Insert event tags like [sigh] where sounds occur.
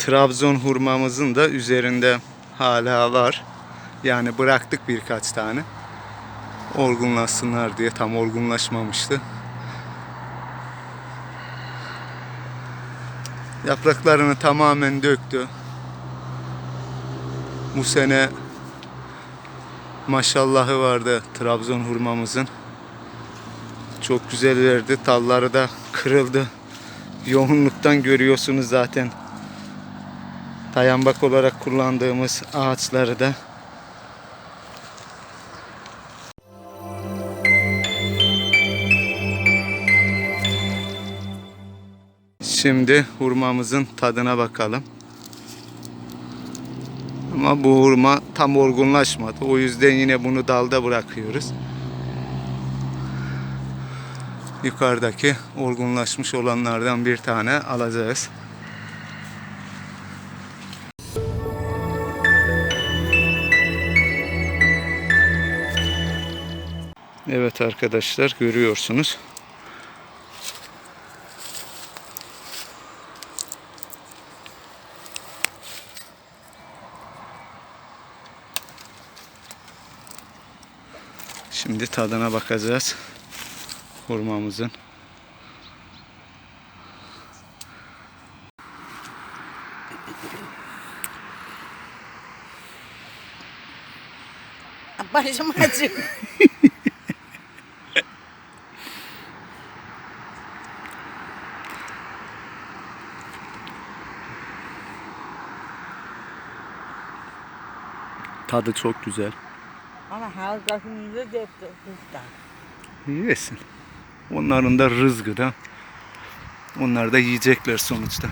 Trabzon hurmamızın da üzerinde hala var. Yani bıraktık birkaç tane. Olgunlaşsınlar diye tam olgunlaşmamıştı. Yapraklarını tamamen döktü. Bu sene maşallahı vardı Trabzon hurmamızın. Çok güzel verdi. Talları da kırıldı. Yoğunluktan görüyorsunuz zaten. Dayanbak olarak kullandığımız ağaçları da. Şimdi hurmamızın tadına bakalım. Ama bu hurma tam olgunlaşmadı. O yüzden yine bunu dalda bırakıyoruz. Yukarıdaki olgunlaşmış olanlardan bir tane alacağız. Evet arkadaşlar görüyorsunuz. Şimdi tadına bakacağız. Hurmamızın. Başım acıyor. [laughs] Tadı çok güzel. Ama halkasını da kızdan. Yesin. Onların da rızgı da. Onlar da yiyecekler sonuçta.